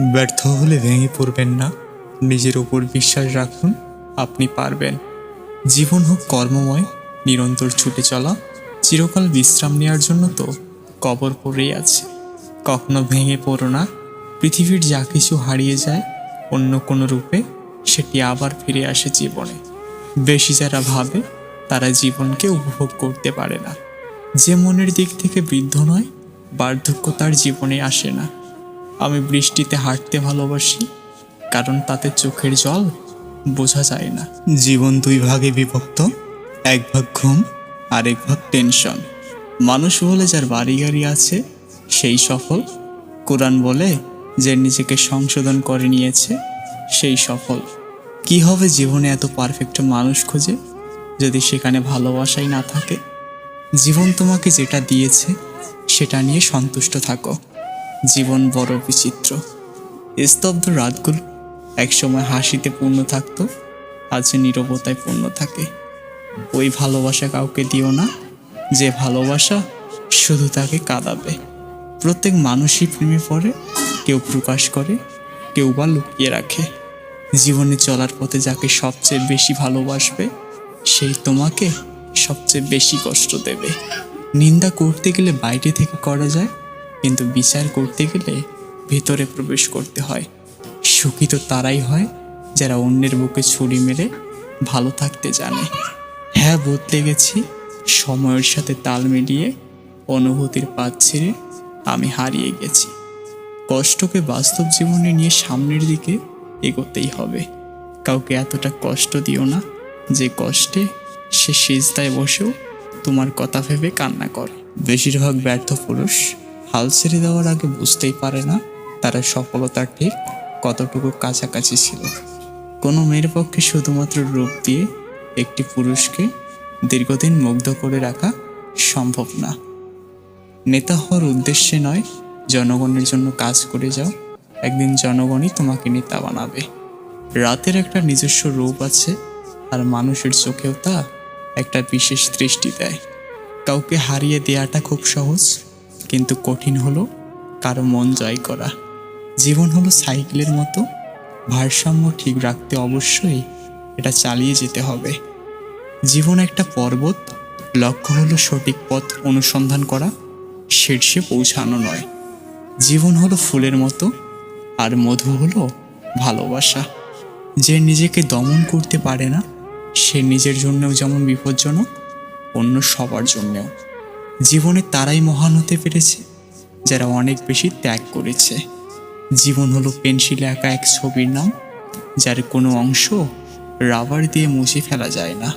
ব্যর্থ হলে ভেঙে পড়বেন না। নিজের ওপর বিশ্বাস রাখুন, আপনি পারবেন। জীবন হোক কর্মময়, নিরন্তর ছুটে চলা, চিরকাল বিশ্রাম নেওয়ার জন্য তো কবর পড়েই আছে। কখনো ভেঙে পড়ো না, পৃথিবীর যা কিছু হারিয়ে যায়, অন্য কোনো রূপে সেটি আবার ফিরে আসে জীবনে। বেশি যারা ভাবে, তারা জীবনকে উপভোগ করতে পারে না। যে মনের দিক থেকে বৃদ্ধ নয়, বার্ধক্য তার জীবনে আসে না। আমি বৃষ্টিতে হাঁটতে ভালোবাসি কারণ তাতে চোখের জল বোঝা যায় না। জীবন দুই ভাগে বিভক্ত এক ভাগ ঘুম আর এক ভাগ টেনশন। মানুষ বলে যার বাড়ি গাড়ি আছে সেই সফল। কোরআন বলে যে নিজেকে সংশোধন করে নিয়েছে সেই সফল। কি হবে জীবনে এত পারফেক্ট মানুষ খুঁজে যদি সেখানে ভালোবাসাই না থাকে? জীবন তোমাকে যেটা দিয়েছে সেটা নিয়ে সন্তুষ্ট থাকো। জীবন বড় বিচিত্র। স্তব্ধ রাতগুলো একসময় হাসিতে পূর্ণ থাকতো, আজ নীরবতায় পূর্ণ থাকে। ওই ভালোবাসা কাউকে দিও না, যে ভালোবাসা শুধু তাকে কাঁদাবে। প্রত্যেক মানুষই প্রেমে পড়ে, কেউ প্রকাশ করে, কেউ বা লুকিয়ে রাখে। জীবনে চলার পথে যাকে সবচেয়ে বেশি ভালোবাসবে, সেই তোমাকে সবচেয়ে বেশি কষ্ট দেবে। নিন্দা করতে গেলে বাইরে থেকে করা যায় কিন্তু বিচার করতে গেলে ভেতরে প্রবেশ করতে হয়। সুখী তো তারাই হয়, যারা অন্যের বুকে ছুরি মেরে ভালো থাকতে জানে। হ্যাঁ বদলে গেছি, সময়ের সাথে তাল মিলিয়ে অনুভূতির পাত ছেড়ে আমি হারিয়ে গেছি। কষ্টকে বাস্তব জীবনে নিয়ে সামনের দিকে এগোতেই হবে। কাউকে এতটা কষ্ট দিও না, যে কষ্টে সে সিজদায় বসেও তোমার কথা ভেবে কান্না করে। বেশিরভাগ ব্যর্থ পুরুষ হাল ছেড়ে দেওয়ার আগে বুঝতেই পারে না তারা সফলতার ঠিক কতটুকু কাছাকাছি ছিল। কোনো মেয়ের পক্ষে শুধুমাত্র রূপ দিয়ে একটি পুরুষকে দীর্ঘদিন মুগ্ধ করে রাখা সম্ভব না। নেতা হওয়ার উদ্দেশ্যে নয়, জনগণের জন্য কাজ করে যাও। একদিন জনগণই তোমাকে নেতা বানাবে। রাতের একটা নিজস্ব রূপ আছে আর মানুষের চোখেও তা একটা বিশেষ দৃষ্টি দেয়। কাউকে হারিয়ে দেওয়াটা খুব সহজ। কিন্তু কঠিন হলো কারও মন জয় করা। জীবন হলো সাইকেলের মতো। ভারসাম্য ঠিক রাখতে অবশ্যই এটা চালিয়ে যেতে হবে। জীবন একটা পর্বত। লক্ষ্য হলো সঠিক পথ অনুসন্ধান করা। শীর্ষে পৌঁছানো নয়। জীবন হলো ফুলের মতো। আর মধু হলো ভালোবাসা। যে নিজেকে দমন করতে পারে না, সে নিজের জন্যও যেমন বিপজ্জনক, অন্য সবার জন্যও। জীবনে তারাই মহান হতে পেরেছে, যারা অনেক বেশি ত্যাগ করেছে। জীবন হলো পেন্সিলে আঁকা এক ছবির নাম, যার কোনো অংশ রাবার দিয়ে মুছে ফেলা যায় না।